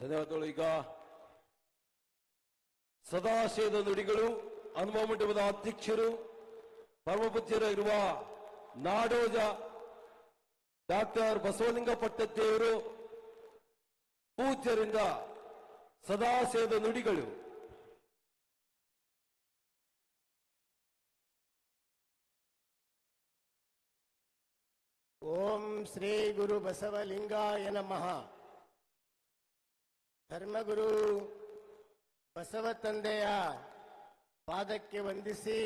ಧನ್ಯವಾದಗಳು ಈಗ. ಸದಾಶಯದ ನುಡಿಗಳು ಹನುಮ ಮಂಟಪದ ಅಧ್ಯಕ್ಷರು ಪರಮಪೂಜ್ಯರಿರುವ ನಾಡೋಜ ಡಾಕ್ಟರ್ ಬಸವಲಿಂಗ ಪಟ್ಟದ್ದೇವರು ಪೂಜ್ಯರಿಂದ ಸದಾಶಯದ ನುಡಿಗಳು. ಓಂ ಶ್ರೀ ಗುರು ಬಸವಲಿಂಗಾಯ ನಮಃ. ಧರ್ಮಗುರು ಬಸವ ತಂದೆಯ ಪಾದಕ್ಕೆ ವಂದಿಸಿ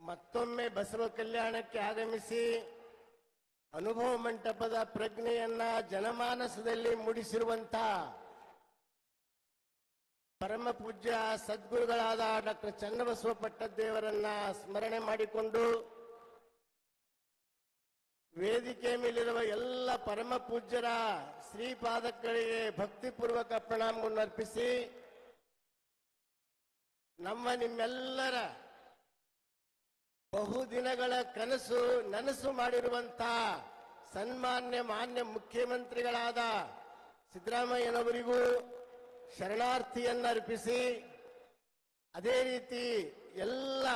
ಮತ್ತೊಮ್ಮೆ ಬಸವ ಕಲ್ಯಾಣಕ್ಕೆ ಆಗಮಿಸಿ ಅನುಭವ ಮಂಟಪದ ಪ್ರಜ್ಞೆಯನ್ನ ಜನಮಾನಸದಲ್ಲಿ ಮೂಡಿಸಿರುವಂತ ಪರಮ ಪೂಜ್ಯ ಸದ್ಗುರುಗಳಾದ ಡಾಕ್ಟರ್ ಚನ್ನಬಸವ ಪಟ್ಟದ್ದೇವರನ್ನ ಸ್ಮರಣೆ ಮಾಡಿಕೊಂಡು ವೇದಿಕೆ ಮೇಲಿರುವ ಎಲ್ಲ ಪರಮ ಪೂಜ್ಯರ ಶ್ರೀಪಾದಗಳಿಗೆ ಭಕ್ತಿಪೂರ್ವಕ ಪ್ರಣಾಮವನ್ನು ಅರ್ಪಿಸಿ, ನಮ್ಮ ನಿಮ್ಮೆಲ್ಲರ ಬಹುದಿನಗಳ ಕನಸು ನನಸು ಮಾಡಿರುವಂತ ಸನ್ಮಾನ್ಯ ಮಾನ್ಯ ಮುಖ್ಯಮಂತ್ರಿಗಳಾದ ಸಿದ್ದರಾಮಯ್ಯನವರಿಗೂ ಶರಣಾರ್ಥಿಯನ್ನ ಅರ್ಪಿಸಿ, ಅದೇ ರೀತಿ ಎಲ್ಲ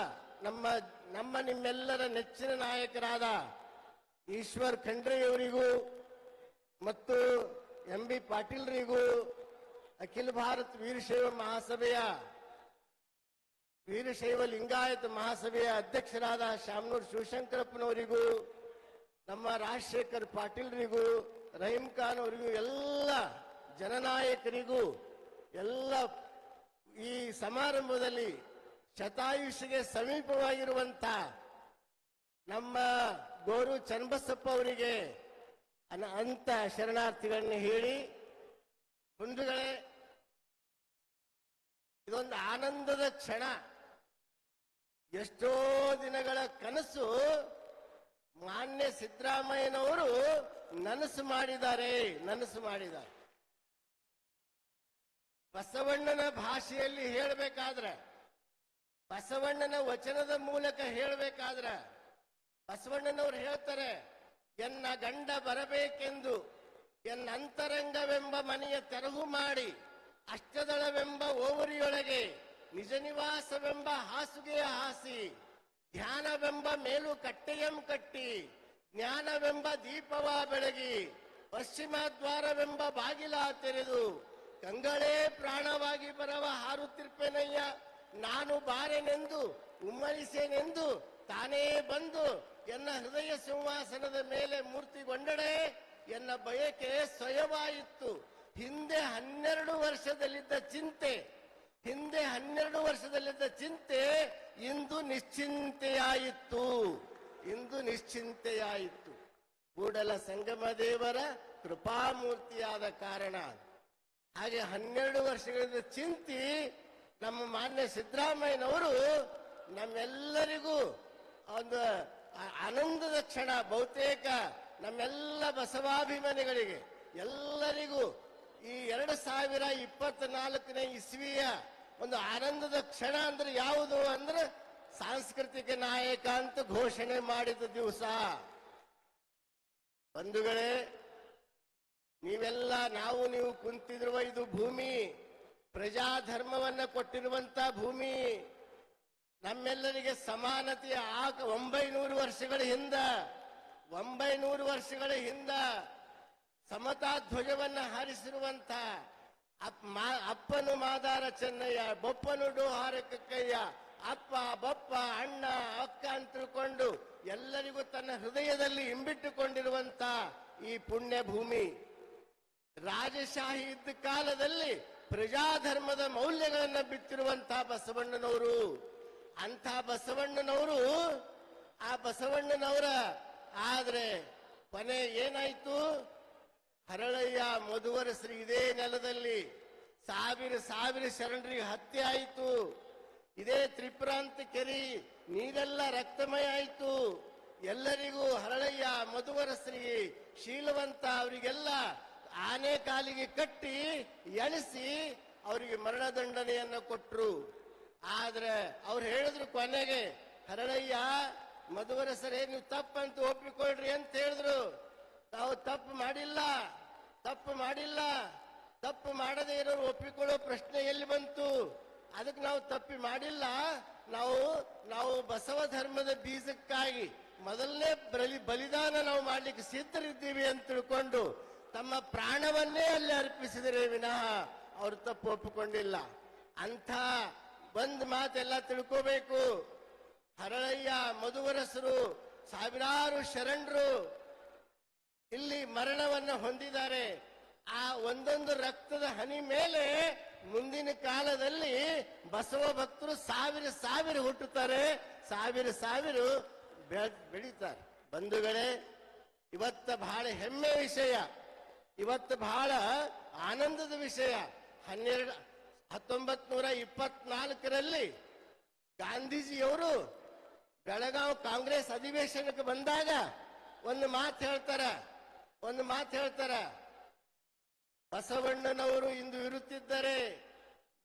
ನಮ್ಮ ನಮ್ಮ ನಿಮ್ಮೆಲ್ಲರ ನೆಚ್ಚಿನ ನಾಯಕರಾದ ಈಶ್ವರ್ ಖಂಡ್ರೆಯವರಿಗೂ ಮತ್ತು ಎಂ ಬಿ ಪಾಟೀಲ್ರಿಗೂ ಅಖಿಲ ಭಾರತ್ ವೀರಶೈವ ಮಹಾಸಭೆಯ, ವೀರಶೈವ ಲಿಂಗಾಯತ ಮಹಾಸಭೆಯ ಅಧ್ಯಕ್ಷರಾದ ಶಾಮನೂರ್ ಶಿವಶಂಕರಪ್ಪನವರಿಗೂ, ನಮ್ಮ ರಾಜಶೇಖರ್ ಪಾಟೀಲ್ರಿಗೂ, ರಹೀಂ ಖಾನ್ ಅವರಿಗೂ, ಎಲ್ಲ ಜನನಾಯಕರಿಗೂ, ಎಲ್ಲ ಈ ಸಮಾರಂಭದಲ್ಲಿ ಶತಾಯುಷಿಗೆ ಸಮೀಪವಾಗಿರುವಂತ ನಮ್ಮ ಗೋರು ಚನ್ನಬಸಪ್ಪ ಅವರಿಗೆ ಅಂತ ಶರಣಾರ್ಥಿಗಳನ್ನು ಹೇಳಿ, ಬಂಧುಗಳೇ, ಇದೊಂದು ಆನಂದದ ಕ್ಷಣ. ಎಷ್ಟೋ ದಿನಗಳ ಕನಸು ಮಾನ್ಯ ಸಿದ್ದರಾಮಯ್ಯನವರು ನನಸು ಮಾಡಿದ್ದಾರೆ ನನಸು ಮಾಡಿದ್ದಾರೆ. ಬಸವಣ್ಣನ ಭಾಷೆಯಲ್ಲಿ ಹೇಳಬೇಕಾದ್ರೆ, ಬಸವಣ್ಣನ ವಚನದ ಮೂಲಕ ಹೇಳಬೇಕಾದ್ರ ಬಸವಣ್ಣನವರು ಹೇಳ್ತಾರೆ, ಎನ್ನ ಗಂಡ ಬರಬೇಕೆಂದು, ಎನ್ನ ಅಂತರಂಗವೆಂಬ ಮನೆಯ ತೆರವು ಮಾಡಿ, ಅಷ್ಟದಳವೆಂಬ ಓವರಿಯೊಳಗೆ, ನಿಜ ನಿವಾಸವೆಂಬ ಹಾಸುಗೆಯ ಹಾಸಿ, ಧ್ಯಾನವೆಂಬ ಮೇಲು ಕಟ್ಟೆಯಂ ಕಟ್ಟಿ, ಜ್ಞಾನವೆಂಬ ದೀಪವ ಬೆಳಗಿ, ಪಶ್ಚಿಮ ದ್ವಾರವೆಂಬ ಬಾಗಿಲ ತೆರೆದು ಕಂಗಳೇ ಪ್ರಾಣವಾಗಿ ಬರವ ಹಾರುತ್ತಿರ್ಪೇನಯ್ಯ ನಾನು ಬಾರೆನೆಂದು, ಉಮ್ಮಳಿಸೇನೆಂದು, ತಾನೇ ಬಂದು ಎನ್ನ ಹೃದಯ ಸಿಂಹಾಸನದ ಮೇಲೆ ಮೂರ್ತಿಗೊಂಡಡೆ ಎನ್ನ ಬಯಕೆ ಸ್ವಯವಾಯಿತು ಹಿಂದೆ ಹನ್ನೆರಡು ವರ್ಷದಲ್ಲಿದ್ದ ಚಿಂತೆ, ಹಿಂದೆ ಹನ್ನೆರಡು ವರ್ಷದಲ್ಲಿದ್ದ ಚಿಂತೆ ಇಂದು ನಿಶ್ಚಿಂತೆಯಾಯಿತು ಇಂದು ನಿಶ್ಚಿಂತೆಯಾಯಿತು ಕೂಡಲ ಸಂಗಮ ದೇವರ ಕೃಪಾಮೂರ್ತಿಯಾದ ಕಾರಣ. ಹಾಗೆ ಹನ್ನೆರಡು ವರ್ಷಗಳಿಂದ ಚಿಂತಿ ನಮ್ಮ ಮಾನ್ಯ ಸಿದ್ದರಾಮಯ್ಯನವರು ನಮ್ಮೆಲ್ಲರಿಗೂ ಒಂದು ಆನಂದದ ಕ್ಷಣ, ಬಹುತೇಕ ನಮ್ಮೆಲ್ಲ ಬಸವಾಭಿಮಾನಿಗಳಿಗೆ, ಎಲ್ಲರಿಗೂ ಈ ಎರಡು ಸಾವಿರ ಇಪ್ಪತ್ನಾಲ್ಕನೇ ಇಸ್ವಿಯ ಒಂದು ಆನಂದದ ಕ್ಷಣ ಅಂದ್ರೆ ಯಾವುದು ಅಂದ್ರೆ ಸಾಂಸ್ಕೃತಿಕ ನಾಯಕ ಅಂತ ಘೋಷಣೆ ಮಾಡಿದ ದಿವಸ. ಬಂಧುಗಳೇ, ನೀವೆಲ್ಲ, ನಾವು ನೀವು ಕುಂತಿದಿರುವ ಇದು ಭೂಮಿ, ಪ್ರಜಾಧರ್ಮವನ್ನ ಕೊಟ್ಟಿರುವಂತ ಭೂಮಿ. ನಮ್ಮೆಲ್ಲರಿಗೆ ಸಮಾನತೆಯ ಆಕ ಒಂಬೈನೂರು ವರ್ಷಗಳ ಹಿಂದ, ಒಂಬೈನೂರು ವರ್ಷಗಳ ಹಿಂದ ಸಮತಾ ಧ್ವಜವನ್ನ ಹಾರಿಸಿರುವಂತ ಅಪ್ಪನು ಮಾದಾರ ಚೆನ್ನಯ್ಯ, ಬೊಪ್ಪನು ಡೋಹಾರ ಕಕ್ಕಯ್ಯ ಅಪ್ಪ, ಬಪ್ಪ, ಅಣ್ಣ, ಅಕ್ಕ ಅಂತ ತಿಳ್ಕೊಂಡು ಎಲ್ಲರಿಗೂ ತನ್ನ ಹೃದಯದಲ್ಲಿ ಹಿಂಬಿಟ್ಟುಕೊಂಡಿರುವಂತ ಈ ಪುಣ್ಯ ಭೂಮಿ ರಾಜಶಾಹಿ ಇದ್ದ ಕಾಲದಲ್ಲಿ ಪ್ರಜಾಧರ್ಮದ ಮೌಲ್ಯಗಳನ್ನ ಬಿತ್ತಿರುವಂತಹ ಬಸವಣ್ಣನವರು. ಅಂಥ ಬಸವಣ್ಣನವರು, ಆ ಬಸವಣ್ಣನವರ ಆದ್ರೆ ಕೊನೆ ಏನಾಯ್ತು? ಹರಳಯ್ಯ ಮಧುವರಶ್ರೀ ಇದೇ ನೆಲದಲ್ಲಿ ಸಾವಿರ ಸಾವಿರ ಶರಣರಿಗೆ ಹತ್ಯೆ ಆಯಿತು. ಇದೇ ತ್ರಿಪುರಾಂತ ಕೆರಿ, ನೀರೆಲ್ಲ ರಕ್ತಮಯ ಆಯಿತು. ಎಲ್ಲರಿಗೂ ಹರಳಯ್ಯ ಮಧುವರಶ್ರೀ ಶೀಲವಂತ ಅವರಿಗೆಲ್ಲ ಆನೆ ಕಾಲಿಗೆ ಕಟ್ಟಿ ಎಣಿಸಿ ಅವರಿಗೆ ಮರಣದಂಡನೆಯನ್ನ ಕೊಟ್ರು. ಆದ್ರೆ ಅವ್ರು ಹೇಳಿದ್ರು ಕೊನೆಗೆ ಹರಳಯ್ಯ ಮಧುವರಸರೇ ನೀವು ತಪ್ಪಂತ ಒಪ್ಪಿಕೊಳ್ರಿ ಅಂತ ಹೇಳಿದ್ರು. ತಾವು ತಪ್ಪು ಮಾಡಿಲ್ಲ ತಪ್ಪು ಮಾಡಿಲ್ಲ. ತಪ್ಪು ಮಾಡದೇ ಇರೋರು ಒಪ್ಪಿಕೊಳ್ಳೋ ಪ್ರಶ್ನೆ ಎಲ್ಲಿ ಬಂತು? ಅದಕ್ಕೆ ನಾವು ತಪ್ಪಿ ಮಾಡಿಲ್ಲ. ನಾವು ನಾವು ಬಸವ ಧರ್ಮದ ಬೀಜಕ್ಕಾಗಿ ಮೊದಲನೇ ಬಲಿ, ಬಲಿದಾನ ನಾವು ಮಾಡ್ಲಿಕ್ಕೆ ಸಿದ್ಧರಿದ್ದೀವಿ ಅಂತ ತಿಳ್ಕೊಂಡು ತಮ್ಮ ಪ್ರಾಣವನ್ನೇ ಅಲ್ಲಿ ಅರ್ಪಿಸಿದರೆ ವಿನಃ ಅವರು ತಪ್ಪು ಒಪ್ಪಿಕೊಂಡಿಲ್ಲ. ಅಂಥ ಒಂದ್ ಮಾತೆಲ್ಲ ತಿಳ್ಕೋಬೇಕು. ಹರಳಯ್ಯ, ಮಧುವರಸರು, ಸಾವಿರಾರು ಶರಣರು ಇಲ್ಲಿ ಮರಣವನ್ನ ಹೊಂದಿದ್ದಾರೆ. ಆ ಒಂದೊಂದು ರಕ್ತದ ಹನಿ ಮೇಲೆ ಮುಂದಿನ ಕಾಲದಲ್ಲಿ ಬಸವ ಭಕ್ತರು ಸಾವಿರ ಸಾವಿರ ಹುಟ್ಟುತ್ತಾರೆ. ಸಾವಿರ ಸಾವಿರ ಬೆಳೀತಾರೆ. ಬಂಧುಗಳೇ, ಇವತ್ತ ಬಹಳ ಹೆಮ್ಮೆ ವಿಷಯ. ಇವತ್ತು ಬಹಳ ಆನಂದದ ವಿಷಯ. ಹನ್ನೆರಡು ಹತ್ತೊಂಬತ್ ನೂರ ಇಪ್ಪತ್ನಾಲ್ಕರಲ್ಲಿ ಗಾಂಧೀಜಿಯವರು ಬೆಳಗಾವ್ ಕಾಂಗ್ರೆಸ್ ಅಧಿವೇಶನಕ್ಕೆ ಬಂದಾಗ ಒಂದು ಮಾತು ಹೇಳ್ತಾರ, ಒಂದು ಮಾತು ಹೇಳ್ತಾರ, ಬಸವಣ್ಣನವರು ಇಂದು ಇರುತ್ತಿದ್ದರೆ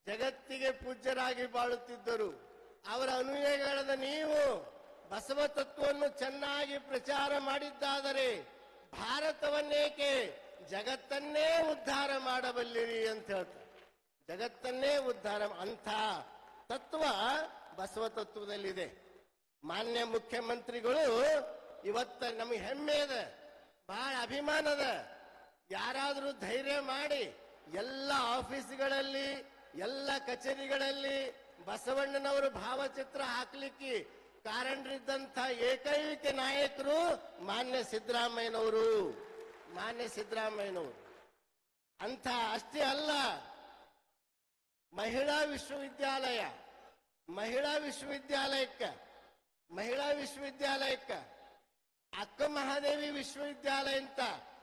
ಜಗತ್ತಿಗೆ ಪೂಜ್ಯರಾಗಿ ಬಾಳುತ್ತಿದ್ದರು. ಅವರ ಅನುಯಾಯಿಗಳಾದ ನೀವು ಬಸವ ತತ್ವವನ್ನು ಚೆನ್ನಾಗಿ ಪ್ರಚಾರ ಮಾಡಿದ್ದಾದರೆ ಭಾರತವನ್ನೇಕೆ ಜಗತ್ತನ್ನೇ ಉದ್ಧಾರ ಮಾಡಬಲ್ಲಿರಿ ಅಂತ ಹೇಳ್ತಾರೆ. ಜಗತ್ತನ್ನೇ ಉದ್ಧಾರ ಅಂಥ ತತ್ವ ಬಸವ ತತ್ವದಲ್ಲಿದೆ ಮಾನ್ಯ ಮುಖ್ಯಮಂತ್ರಿಗಳು, ಇವತ್ತ ನಮಗೆ ಹೆಮ್ಮೆ ಅದ ಬಹಳ ಅಭಿಮಾನದ ಯಾರಾದರೂ ಧೈರ್ಯ ಮಾಡಿ ಎಲ್ಲ ಆಫೀಸ್ಗಳಲ್ಲಿ, ಎಲ್ಲ ಕಚೇರಿಗಳಲ್ಲಿ ಬಸವಣ್ಣನವರು ಭಾವಚಿತ್ರ ಹಾಕ್ಲಿಕ್ಕೆ ಕಾರಣರಿದ್ದಂಥ ಏಕೈಕ ನಾಯಕರು ಮಾನ್ಯ ಸಿದ್ದರಾಮಯ್ಯನವರು. ಮಾನ್ಯ ಸಿದ್ದರಾಮಯ್ಯನವರು. ಅಂಥ ಅಷ್ಟೇ ಅಲ್ಲ. ಮಹಿಳಾ ವಿಶ್ವವಿದ್ಯಾಲಯ, ಮಹಿಳಾ ವಿಶ್ವವಿದ್ಯಾಲಯಕ್ಕೆ ಮಹಿಳಾ ವಿಶ್ವವಿದ್ಯಾಲಯಕ್ಕೆ, ಅಕ್ಕ ಮಹಾದೇವಿ ವಿಶ್ವವಿದ್ಯಾಲಯ ಅಂತ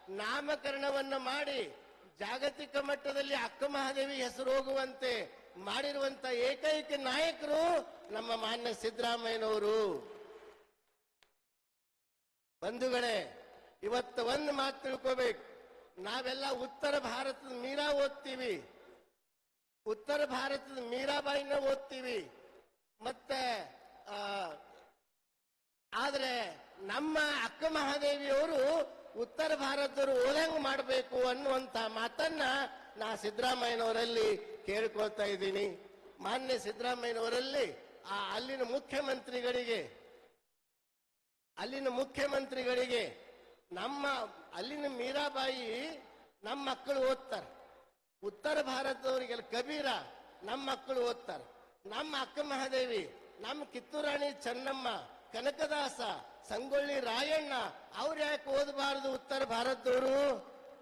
ನಾಮಕರಣವನ್ನು ಮಾಡಿ ಜಾಗತಿಕ ಮಟ್ಟದಲ್ಲಿ ಅಕ್ಕ ಮಹಾದೇವಿ ಹೆಸರು ಹೋಗುವಂತೆ ಮಾಡಿರುವಂತ ಏಕೈಕ ನಾಯಕರು ನಮ್ಮ ಮಾನ್ಯ ಸಿದ್ದರಾಮಯ್ಯನವರು. ಬಂಧುಗಳೇ, ಇವತ್ತು ಒಂದು ಮಾತು ತಿಳ್ಕೋಬೇಕು. ನಾವೆಲ್ಲ ಉತ್ತರ ಭಾರತದ ಮೀರಾ ಓದ್ತೀವಿ. ಉತ್ತರ ಭಾರತದ ಮೀರಾಬಾಯಿನ ಓದ್ತೀವಿ. ಮತ್ತೆ ಆದ್ರೆ ನಮ್ಮ ಅಕ್ಕ ಮಹಾದೇವಿಯವರು ಉತ್ತರ ಭಾರತರು ಓದಂಗ್ ಮಾಡಬೇಕು ಅನ್ನುವಂತ ಮಾತನ್ನ ನಾ ಸಿದ್ದರಾಮಯ್ಯನವರಲ್ಲಿ ಕೇಳ್ಕೊಳ್ತಾ ಇದ್ದೀನಿ. ಮಾನ್ಯ ಸಿದ್ದರಾಮಯ್ಯನವರಲ್ಲಿ, ಆ, ಅಲ್ಲಿನ ಮುಖ್ಯಮಂತ್ರಿಗಳಿಗೆ ಅಲ್ಲಿನ ಮುಖ್ಯಮಂತ್ರಿಗಳಿಗೆ ನಮ್ಮ, ಅಲ್ಲಿನ ಮೀರಾಬಾಯಿ ನಮ್ಮ ಮಕ್ಕಳು ಓದ್ತಾರೆ. ಉತ್ತರ ಭಾರತದವರಿಗೆಲ್ಲ ಕಬೀರ ನಮ್ಮ ಮಕ್ಕಳು ಓದ್ತಾರೆ. ನಮ್ಮ ಅಕ್ಕ ಮಹಾದೇವಿ ನಮ್ಮ ಕಿತ್ತೂರಾಣಿ ಚೆನ್ನಮ್ಮ, ಕನಕದಾಸ, ಸಂಗೊಳ್ಳಿ ರಾಯಣ್ಣ, ಅವ್ರು ಯಾಕೆ ಓದಬಾರದು ಉತ್ತರ ಭಾರತದವರು?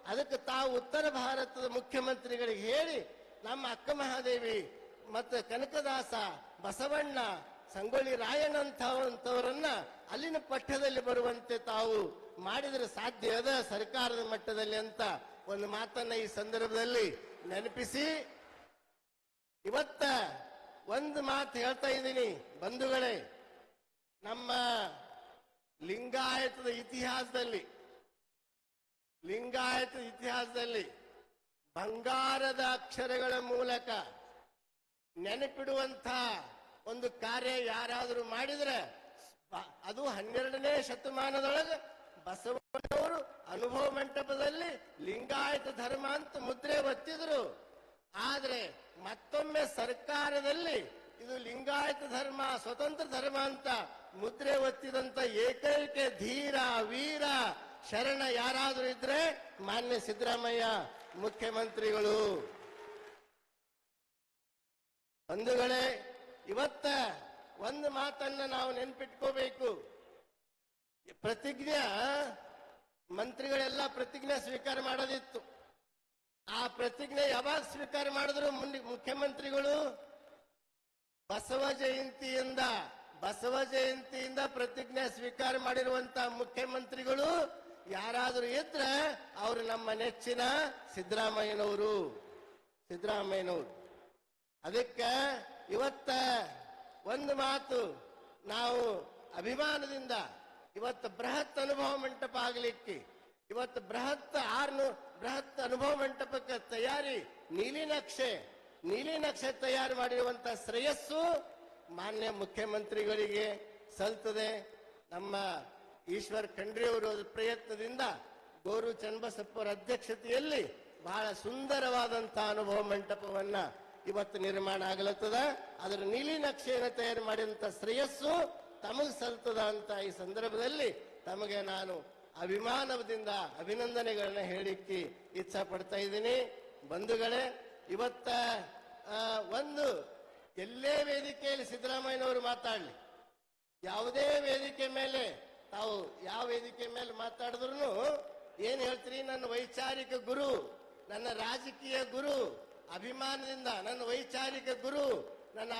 ಅದಕ್ಕೆ ತಾವು ಉತ್ತರ ಭಾರತದ ಮುಖ್ಯಮಂತ್ರಿಗಳಿಗೆ ಹೇಳಿ, ನಮ್ಮ ಅಕ್ಕ ಮಹಾದೇವಿ ಮತ್ತು ಕನಕದಾಸ, ಬಸವಣ್ಣ, ಸಂಗೊಳ್ಳಿ ರಾಯಣ್ಣ ಅಂತವರನ್ನ ಅಲ್ಲಿನ ಪಠ್ಯದಲ್ಲಿ ಬರುವಂತೆ ತಾವು ಮಾಡಿದರೆ ಸಾಧ್ಯ ಅದ ಸರ್ಕಾರದ ಮಟ್ಟದಲ್ಲಿ ಅಂತ ಒಂದು ಮಾತನ್ನ ಈ ಸಂದರ್ಭದಲ್ಲಿ ನೆನಪಿಸಿ. ಇವತ್ತ ಒಂದು ಮಾತು ಹೇಳ್ತಾ ಇದ್ದೀನಿ, ಬಂಧುಗಳೇ. ನಮ್ಮ ಲಿಂಗಾಯತದ ಇತಿಹಾಸದಲ್ಲಿ ಲಿಂಗಾಯತದ ಇತಿಹಾಸದಲ್ಲಿ ಬಂಗಾರದ ಅಕ್ಷರಗಳ ಮೂಲಕ ನೆನಪಿಡುವಂತ ಒಂದು ಕಾರ್ಯ ಯಾರಾದರೂ ಮಾಡಿದ್ರೆ ಅದು ಹನ್ನೆರಡನೇ ಶತಮಾನದೊಳಗೆ ಬಸವಣ್ಣವರು ಅನುಭವ ಮಂಟಪದಲ್ಲಿ ಲಿಂಗಾಯತ ಧರ್ಮ ಅಂತ ಮುದ್ರೆ ಒತ್ತಿದ್ರು ಆದ್ರೆ ಮತ್ತೊಮ್ಮೆ ಸರ್ಕಾರದಲ್ಲಿ ಇದು ಲಿಂಗಾಯತ ಧರ್ಮ, ಸ್ವತಂತ್ರ ಧರ್ಮ ಅಂತ ಮುದ್ರೆ ಒತ್ತಿದಂತ ಏಕೈಕ ಧೀರ, ವೀರ ಶರಣ ಯಾರಾದರೂ ಇದ್ರೆ ಮಾನ್ಯ ಸಿದ್ದರಾಮಯ್ಯ, ಮುಖ್ಯಮಂತ್ರಿಗಳು. ಬಂಧುಗಳೇ, ಇವತ್ತ ಒಂದು ಮಾತನ್ನ ನಾವು ನೆನ್ಪಿಟ್ಕೋಬೇಕು. ಪ್ರತಿಜ್ಞೆ ಮಂತ್ರಿಗಳೆಲ್ಲ ಪ್ರತಿಜ್ಞೆ ಸ್ವೀಕಾರ ಮಾಡೋದಿತ್ತು. ಆ ಪ್ರತಿಜ್ಞೆ ಯಾವಾಗ ಸ್ವೀಕಾರ ಮಾಡಿದ್ರು ಮುಖ್ಯಮಂತ್ರಿಗಳು ಬಸವ ಜಯಂತಿಯಿಂದ ಬಸವ ಜಯಂತಿಯಿಂದ ಪ್ರತಿಜ್ಞೆ ಸ್ವೀಕಾರ ಮಾಡಿರುವಂತ ಮುಖ್ಯಮಂತ್ರಿಗಳು ಯಾರಾದರೂ ಇದ್ರೆ ಅವರು ನಮ್ಮ ನೆಚ್ಚಿನ ಸಿದ್ದರಾಮಯ್ಯನವರು. ಸಿದ್ದರಾಮಯ್ಯನವರು. ಅದಕ್ಕೆ ಇವತ್ತ ಒಂದು ಮಾತು ನಾವು ಅಭಿಮಾನದಿಂದ ಇವತ್ತು ಬೃಹತ್ ಅನುಭವ ಮಂಟಪ ಆಗಲಿಕ್ಕೆ. ಇವತ್ತು ಬೃಹತ್ ಆರ್ನು, ಬೃಹತ್ ಅನುಭವ ಮಂಟಪಕ್ಕೆ ತಯಾರಿ, ನೀಲಿ ನಕ್ಷೆ ನೀಲಿ ನಕ್ಷೆ ತಯಾರು ಮಾಡಿರುವಂತ ಶ್ರೇಯಸ್ಸು ಮಾನ್ಯ ಮುಖ್ಯಮಂತ್ರಿಗಳಿಗೆ ಸಲ್ತದೆ. ನಮ್ಮ ಈಶ್ವರ್ ಖಂಡ್ರಿ ಅವರ ಪ್ರಯತ್ನದಿಂದ ಗೋರು ಚನ್ನಬಸಪ್ಪರ ಅಧ್ಯಕ್ಷತೆಯಲ್ಲಿ ಬಹಳ ಸುಂದರವಾದಂತಹ ಅನುಭವ ಮಂಟಪವನ್ನ ಇವತ್ತು ನಿರ್ಮಾಣ ಆಗಲತ್ತದ. ಅದರ ನೀಲಿ ನಕ್ಷೆಯನ್ನು ತಯಾರು ಮಾಡಿದಂತ ಶ್ರೇಯಸ್ಸು ತಮಗೆ ಸಲ್ತದ ಅಂತ ಈ ಸಂದರ್ಭದಲ್ಲಿ ತಮಗೆ ನಾನು ಅಭಿಮಾನದಿಂದ ಅಭಿನಂದನೆಗಳನ್ನ ಹೇಳಿಕ್ಕೆ ಇಚ್ಛೆ ಪಡ್ತಾ ಇದ್ದೀನಿ. ಬಂಧುಗಳೇ, ಇವತ್ತ ಒಂದು ಎಲ್ಲೇ ವೇದಿಕೆಯಲ್ಲಿ ಸಿದ್ದರಾಮಯ್ಯನವರು ಮಾತಾಡಲಿ. ಯಾವುದೇ ವೇದಿಕೆ ಮೇಲೆ, ತಾವು ಯಾವ ವೇದಿಕೆ ಮೇಲೆ ಮಾತಾಡಿದ್ರು ಏನ್ ಹೇಳ್ತೀರಿ? ನನ್ನ ವೈಚಾರಿಕ ಗುರು, ನನ್ನ ರಾಜಕೀಯ ಗುರು, ಅಭಿಮಾನದಿಂದ ನನ್ನ ವೈಚಾರಿಕ ಗುರು, ನನ್ನ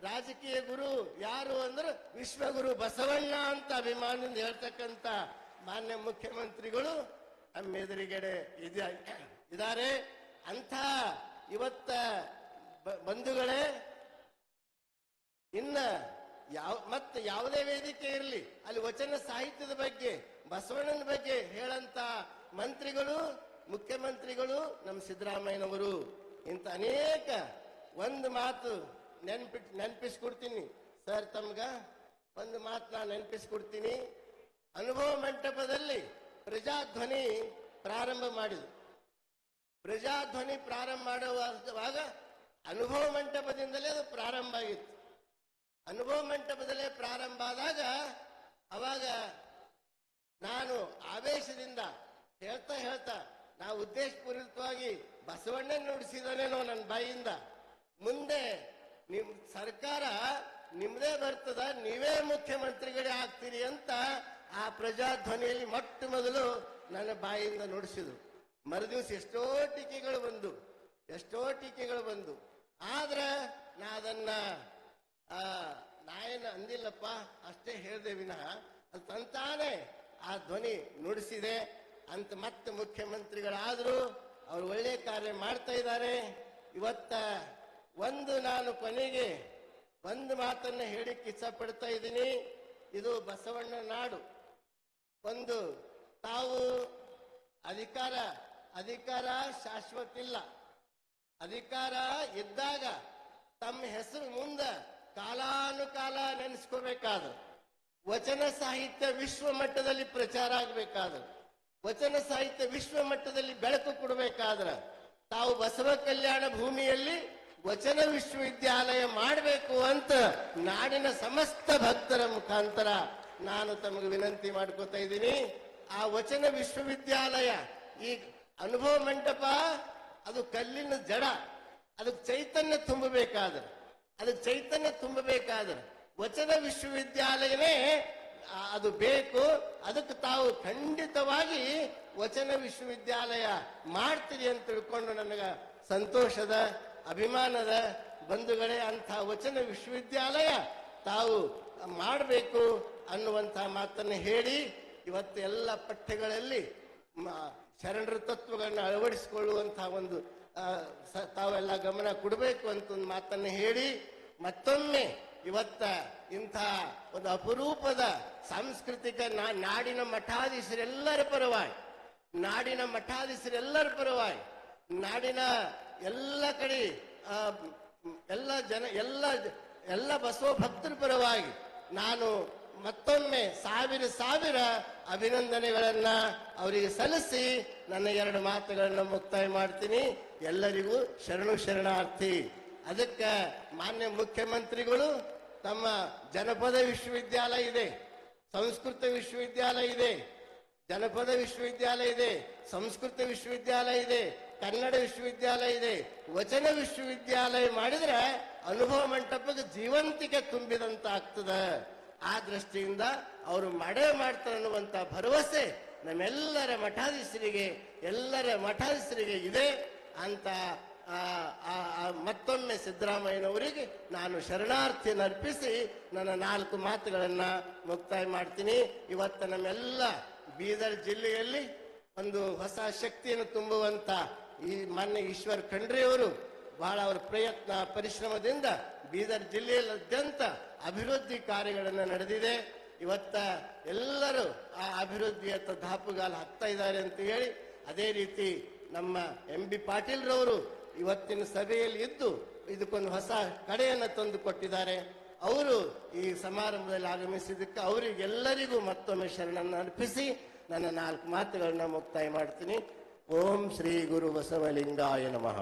ರಾಜಕೀಯ ಗುರು ಯಾರು ಅಂದ್ರೆ ವಿಶ್ವಗುರು ಬಸವಣ್ಣ ಅಂತ ಅಭಿಮಾನದಿಂದ ಹೇಳ್ತಕ್ಕಂತ ಮಾನ್ಯ ಮುಖ್ಯಮಂತ್ರಿಗಳು ನಮ್ಮ ಎದುರುಗಡೆ ಇದ- ಇದ್ದಾರೆ. ಅಂಥ ಇವತ್ತ ಬಂಧುಗಳೇ, ಇನ್ನ ಯಾವ ಮತ್ತೆ ಯಾವುದೇ ವೇದಿಕೆ ಇರಲಿ, ಅಲ್ಲಿ ವಚನ ಸಾಹಿತ್ಯದ ಬಗ್ಗೆ, ಬಸವಣ್ಣನ ಬಗ್ಗೆ ಹೇಳಂತ ಮಂತ್ರಿಗಳು, ಮುಖ್ಯಮಂತ್ರಿಗಳು ನಮ್ಮ ಸಿದ್ದರಾಮಯ್ಯನವರು. ಇಂಥ ಅನೇಕ ಒಂದು ಮಾತು ನೆನ್ಪಿಟ್, ನೆನ್ಪಿಸ್ಕೊಡ್ತೀನಿ. ಸರ್, ತಮ್ಗ ಒಂದು ಮಾತು ನಾನು ನೆನಪಿಸ್ಕೊಡ್ತೀನಿ. ಅನುಭವ ಮಂಟಪದಲ್ಲಿ ಪ್ರಜಾಧ್ವನಿ ಪ್ರಾರಂಭ ಮಾಡಿದ್ರು. ಪ್ರಜಾಧ್ವನಿ ಪ್ರಾರಂಭ ಮಾಡುವಾಗ ಅನುಭವ ಮಂಟಪದಿಂದಲೇ ಅದು ಪ್ರಾರಂಭ ಆಗಿತ್ತು. ಅನುಭವ ಮಂಟಪದಲ್ಲೇ ಪ್ರಾರಂಭ ಆದಾಗ ಅವಾಗ ನಾನು ಆವೇಶದಿಂದ ಹೇಳ್ತಾ ಹೇಳ್ತಾ ನಾವು ಉದ್ದೇಶಪೂರ್ವಕವಾಗಿ ಬಸವಣ್ಣನ ನುಡಿಸಿದನೇನೋ ನನ್ನ ಬಾಯಿಯಿಂದ ಮುಂದೆ ನಿಮ್ ಸರ್ಕಾರ ನಿಮ್ದೇ ಬರ್ತದ, ನೀವೇ ಮುಖ್ಯಮಂತ್ರಿಗಳೇ ಆಗ್ತೀರಿ ಅಂತ ಆ ಪ್ರಜಾಧ್ವನಿಯಲ್ಲಿ ಮೊಟ್ಟ ಮೊದಲು ನನ್ನ ಬಾಯಿಂದ ನುಡಿಸಿದ್ರು. ಮರುದಿವಸ ಎಷ್ಟೋ ಟೀಕೆಗಳು ಬಂದು, ಎಷ್ಟೋ ಟೀಕೆಗಳು ಬಂದು. ಆದ್ರೆ ನಾ ಅದನ್ನ ಆ, ನಾಯನ ಅಂದಿಲ್ಲಪ್ಪ, ಅಷ್ಟೇ ಹೇಳಿದೆ ವಿನಃ, ಅದು ಆ ಧ್ವನಿ ನುಡಿಸಿದೆ ಅಂತ ಮತ್ತೆ ಮುಖ್ಯಮಂತ್ರಿಗಳಾದ್ರು ಅವ್ರು ಒಳ್ಳೆ ಕಾರ್ಯ ಮಾಡ್ತಾ ಇದ್ದಾರೆ. ಇವತ್ತ ಒಂದು ನಾನು ಕೊನೆಗೆ ಒಂದು ಮಾತನ್ನ ಹೇಳಿಕ್ಕೆ ಇಷ್ಟಪಡ್ತಾ ಇದ್ದೀನಿ. ಇದು ಬಸವಣ್ಣ ನಾಡು. ಒಂದು ತಾವು ಅಧಿಕಾರ ಅಧಿಕಾರ ಶಾಶ್ವತ ಇಲ್ಲ ಅಧಿಕಾರ ಇದ್ದಾಗ ತಮ್ಮ ಹೆಸರು ಮುಂದೆ ಕಾಲಾನುಕಾಲ ನೆನೆಸ್ಕೋಬೇಕಾದ್ರು. ವಚನ ಸಾಹಿತ್ಯ ವಿಶ್ವ ಮಟ್ಟದಲ್ಲಿ ಪ್ರಚಾರ ಆಗ್ಬೇಕಾದ್ರೆ. ವಚನ ಸಾಹಿತ್ಯ ವಿಶ್ವ ಮಟ್ಟದಲ್ಲಿ ಬೆಳಕು ಕೊಡಬೇಕಾದ್ರ ತಾವು ಬಸವ ಕಲ್ಯಾಣ ಭೂಮಿಯಲ್ಲಿ ವಚನ ವಿಶ್ವವಿದ್ಯಾಲಯ ಮಾಡಬೇಕು ಅಂತ ನಾಡಿನ ಸಮಸ್ತ ಭಕ್ತರ ಮುಖಾಂತರ ನಾನು ತಮಗೆ ವಿನಂತಿ ಮಾಡ್ಕೋತಾ ಇದ್ದೀನಿ. ಆ ವಚನ ವಿಶ್ವವಿದ್ಯಾಲಯ ಈ ಅನುಭವ ಮಂಟಪ, ಅದು ಕಲ್ಲಿನ ಜಡ, ಅದಕ್ಕೆ ಚೈತನ್ಯ ತುಂಬಬೇಕಾದ್ರೆ, ಅದಕ್ಕೆ ಚೈತನ್ಯ ತುಂಬಬೇಕಾದ್ರೆ ವಚನ ವಿಶ್ವವಿದ್ಯಾಲಯನೇ ಅದು ಬೇಕು. ಅದಕ್ಕೆ ತಾವು ಖಂಡಿತವಾಗಿ ವಚನ ವಿಶ್ವವಿದ್ಯಾಲಯ ಮಾಡ್ತೀರಿ ಅಂತ ತಿಳ್ಕೊಂಡು ನನಗ ಸಂತೋಷದ ಅಭಿಮಾನದ ಬಂಧುಗಳೇ ಅಂಥ ವಚನ ವಿಶ್ವವಿದ್ಯಾಲಯ ತಾವು ಮಾಡಬೇಕು ಅನ್ನುವಂಥ ಮಾತನ್ನು ಹೇಳಿ ಇವತ್ತು ಎಲ್ಲ ಪಠ್ಯಗಳಲ್ಲಿ ಶರಣರ ತತ್ವಗಳನ್ನ ಅಳವಡಿಸಿಕೊಳ್ಳುವಂತಹ ಒಂದು ತಾವೆಲ್ಲ ಗಮನ ಕೊಡಬೇಕು ಅಂತ ಒಂದು ಮಾತನ್ನು ಹೇಳಿ ಮತ್ತೊಮ್ಮೆ ಇವತ್ತ ಇಂಥ ಒಂದು ಅಪರೂಪದ ಸಾಂಸ್ಕೃತಿಕ ನಾಡಿನ ಮಠಾಧೀಶರೆಲ್ಲರ ಪರವಾಗಿ, ನಾಡಿನ ಮಠಾಧೀಶರೆಲ್ಲರ ಪರವಾಗಿ, ನಾಡಿನ ಎಲ್ಲ ಕಡೆ ಎಲ್ಲ ಜನ, ಎಲ್ಲ ಎಲ್ಲ ಬಸವ ಭಕ್ತರ ಪರವಾಗಿ ನಾನು ಮತ್ತೊಮ್ಮೆ ಸಾವಿರ ಸಾವಿರ ಅಭಿನಂದನೆಗಳನ್ನ ಅವರಿಗೆ ಸಲ್ಲಿಸಿ ನನ್ನ ಎರಡು ಮಾತುಗಳನ್ನು ಮುಕ್ತಾಯ ಮಾಡ್ತೀನಿ. ಎಲ್ಲರಿಗೂ ಶರಣು ಶರಣಾರ್ಥಿ. ಅದಕ್ಕೆ ಮಾನ್ಯ ಮುಖ್ಯಮಂತ್ರಿಗಳು, ತಮ್ಮ ಜನಪದ ವಿಶ್ವವಿದ್ಯಾಲಯ ಇದೆ, ಸಂಸ್ಕೃತ ವಿಶ್ವವಿದ್ಯಾಲಯ ಇದೆ, ಜನಪದ ವಿಶ್ವವಿದ್ಯಾಲಯ ಇದೆ, ಸಂಸ್ಕೃತ ವಿಶ್ವವಿದ್ಯಾಲಯ ಇದೆ ಕನ್ನಡ ವಿಶ್ವವಿದ್ಯಾಲಯ ಇದೆ. ವಚನ ವಿಶ್ವವಿದ್ಯಾಲಯ ಮಾಡಿದ್ರೆ ಅನುಭವ ಮಂಟಪಕ್ಕೆ ಜೀವಂತಿಕೆ ತುಂಬಿದಂತ ಆಗ್ತದ ಆ ದೃಷ್ಟಿಯಿಂದ ಅವರು ಮಾಡೇ ಮಾಡ್ತಾರೆ ಅನ್ನುವಂತ ಭರವಸೆ ನಮ್ಮೆಲ್ಲರ ಮಠಾಧೀಶರಿಗೆ, ಎಲ್ಲರ ಮಠಾಧೀಶರಿಗೆ ಇದೆ ಅಂತ ಮತ್ತೊಮ್ಮೆ ಸಿದ್ದರಾಮಯ್ಯನವರಿಗೆ ನಾನು ಶರಣಾರ್ಥಿಯನ್ನು ಅರ್ಪಿಸಿ ನನ್ನ ನಾಲ್ಕು ಮಾತುಗಳನ್ನ ಮುಕ್ತಾಯ ಮಾಡ್ತೀನಿ. ಇವತ್ತು ನಮ್ಮೆಲ್ಲ ಬೀದರ್ ಜಿಲ್ಲೆಯಲ್ಲಿ ಒಂದು ಹೊಸ ಶಕ್ತಿಯನ್ನು ತುಂಬುವಂತ ಈ ಮಾನ್ಯ ಈಶ್ವರ್ ಖಂಡ್ರೆಯವರು ಬಹಳ ಅವರ ಪ್ರಯತ್ನ, ಪರಿಶ್ರಮದಿಂದ ಬೀದರ್ ಜಿಲ್ಲೆಯಲ್ಲಾದ್ಯಂತ ಅಭಿವೃದ್ಧಿ ಕಾರ್ಯಗಳನ್ನು ನಡೆದಿದೆ. ಇವತ್ತ ಎಲ್ಲರೂ ಆ ಅಭಿವೃದ್ಧಿಯತ್ತ ದಾಪುಗಾಲು ಹಾಕ್ತಾ ಇದ್ದಾರೆ ಅಂತ ಹೇಳಿ ಅದೇ ರೀತಿ ನಮ್ಮ ಎಂ ಬಿ ಪಾಟೀಲ್ರವರು ಇವತ್ತಿನ ಸಭೆಯಲ್ಲಿ ಇದ್ದು ಇದಕ್ಕೊಂದು ಹೊಸ ಕಡೆಯನ್ನು ತಂದು ಕೊಟ್ಟಿದ್ದಾರೆ. ಅವರು ಈ ಸಮಾರಂಭದಲ್ಲಿ ಆಗಮಿಸಿದ್ದಕ್ಕೆ ಅವರಿಗೆಲ್ಲರಿಗೂ ಮತ್ತೊಮ್ಮೆ ಶರಣನ್ನು ಅರ್ಪಿಸಿ ನನ್ನ ನಾಲ್ಕು ಮಾತುಗಳನ್ನ ಮುಕ್ತಾಯ ಮಾಡ್ತೀನಿ. ಓಂ ಶ್ರೀ ಗುರು ಬಸವಲಿಂಗಾಯ ನಮಃ